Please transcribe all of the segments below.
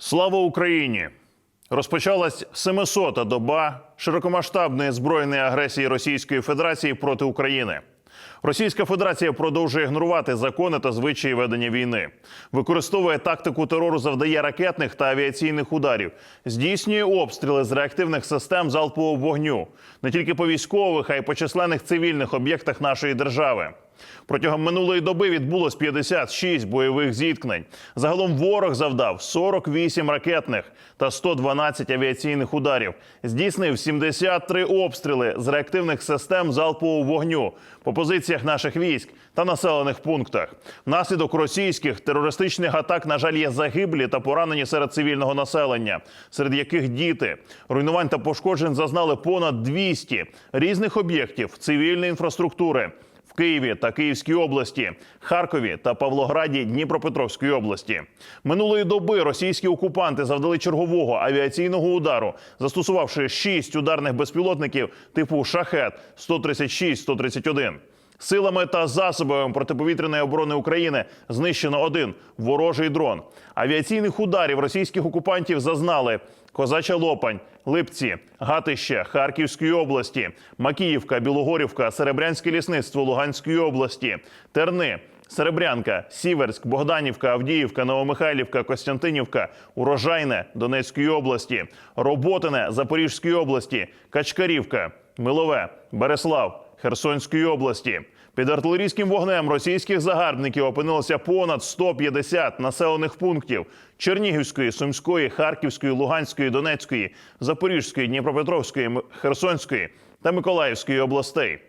Слава Україні! Розпочалась 700-та доба широкомасштабної збройної агресії Російської Федерації проти України. Російська Федерація продовжує ігнорувати закони та звичаї ведення війни, використовує тактику терору, завдає ракетних та авіаційних ударів, здійснює обстріли з реактивних систем залпового вогню не тільки по військових, а й по численних цивільних об'єктах нашої держави. Протягом минулої доби відбулось 56 бойових зіткнень. Загалом ворог завдав 48 ракетних та 112 авіаційних ударів. Здійснив 73 обстріли з реактивних систем залпового вогню по позиціях наших військ та населених пунктах. Внаслідок російських терористичних атак, на жаль, є загиблі та поранені серед цивільного населення, серед яких діти. Руйнувань та пошкоджень зазнали понад 200 різних об'єктів цивільної інфраструктури. Києві та Київській області, Харкові та Павлограді Дніпропетровської області минулої доби російські окупанти завдали чергового авіаційного удару, застосувавши шість ударних безпілотників типу шахет 136-131. Силами та засобами протиповітряної оборони України знищено один ворожий дрон. Авіаційних ударів російських окупантів зазнали Козача Лопань, Липці, Гатище Харківської області, Макіївка, Білогорівка, Серебрянське лісництво Луганської області, Терни. Серебрянка, Сіверськ, Богданівка, Авдіївка, Новомихайлівка, Костянтинівка, Урожайне Донецької області, Роботине Запорізької області, Качкарівка, Милове, Береслав Херсонської області. Під артилерійським вогнем російських загарбників опинилося понад 150 населених пунктів Чернігівської, Сумської, Харківської, Луганської, Донецької, Запорізької, Дніпропетровської, Херсонської та Миколаївської областей.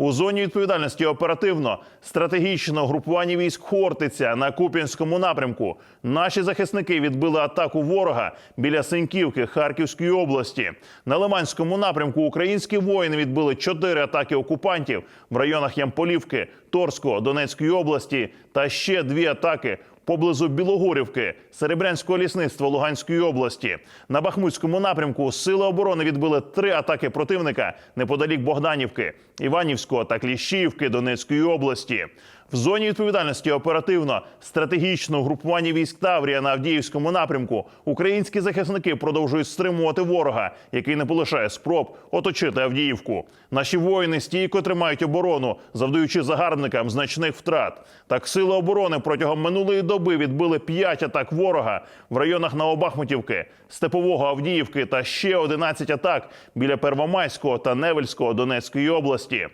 У зоні відповідальності оперативно стратегічного групування військ Хортиця на Куп'янському напрямку. Наші захисники відбили атаку ворога біля Синьківки Харківської області. На Лиманському напрямку українські воїни відбили чотири атаки окупантів в районах Ямполівки, Торського, Донецької області та ще дві атаки поблизу Білогорівки, Серебрянського лісництва Луганської області. На Бахмутському напрямку сили оборони відбили три атаки противника неподалік Богданівки, Іванівського та Кліщіївки Донецької області. В зоні відповідальності оперативно стратегічного групування військ Таврія на Авдіївському напрямку українські захисники продовжують стримувати ворога, який не полишає спроб оточити Авдіївку. Наші воїни стійко тримають оборону, завдаючи загарбникам значних втрат. Так сили оборони протягом минулої доби відбили п'ять атак ворога в районах Новобахмутівки, Степового Авдіївки та ще 11 атак біля Первомайського та Невельського Донецької області.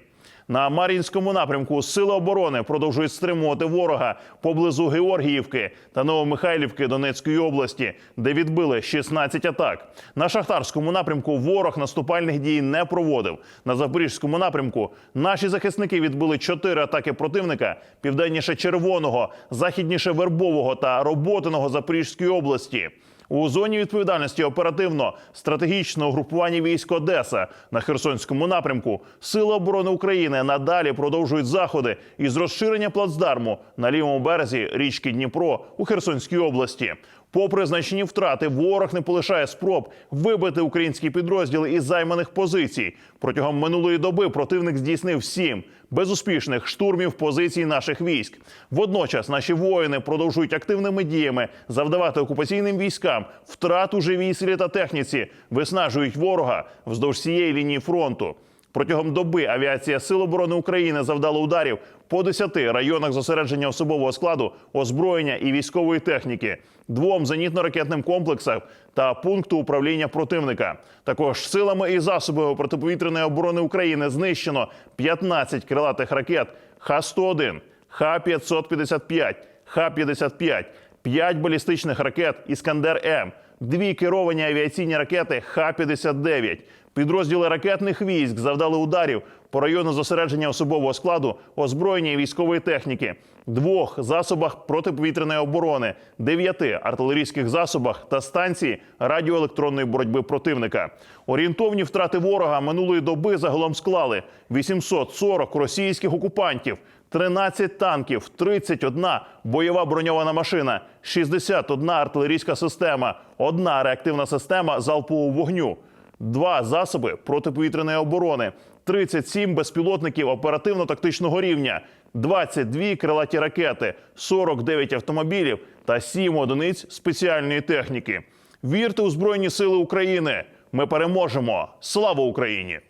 На Мар'їнському напрямку сили оборони продовжують стримувати ворога поблизу Георгіївки та Новомихайлівки Донецької області, де відбили 16 атак. На шахтарському напрямку ворог наступальних дій не проводив. На запорізькому напрямку наші захисники відбили 4 атаки противника південніше Червоного, західніше Вербового та Роботиного Запорізької області. У зоні відповідальності оперативно стратегічного групування військ Одеса на Херсонському напрямку Сили оборони України надалі продовжують заходи із розширення плацдарму на лівому березі річки Дніпро у Херсонській області. Попри значні втрати, ворог не полишає спроб вибити українські підрозділи із займаних позицій. Протягом минулої доби противник здійснив сім безуспішних штурмів позицій наших військ. Водночас наші воїни продовжують активними діями завдавати окупаційним військам втрат у живій силі та техніці, виснажують ворога вздовж цієї лінії фронту. Протягом доби авіація Сил оборони України завдала ударів по 10 районах зосередження особового складу, озброєння і військової техніки, двом зенітно-ракетним комплексам та пункту управління противника. Також силами і засобами протиповітряної оборони України знищено 15 крилатих ракет Х-101, Х-555, Х-55, 5 балістичних ракет Іскандер М, дві керовані авіаційні ракети Х-59, Підрозділи ракетних військ завдали ударів по району зосередження особового складу, озброєння і військової техніки, двох засобах протиповітряної оборони, дев'яти артилерійських засобах та станції радіоелектронної боротьби противника. Орієнтовні втрати ворога минулої доби загалом склали 840 російських окупантів. 13 танків, 31 бойова броньована машина, 61 артилерійська система, одна реактивна система залпового вогню, два засоби протиповітряної оборони, 37 безпілотників оперативно-тактичного рівня, 22 крилаті ракети, 49 автомобілів та 7 одиниць спеціальної техніки. Вірте у Збройні Сили України! Ми переможемо! Слава Україні!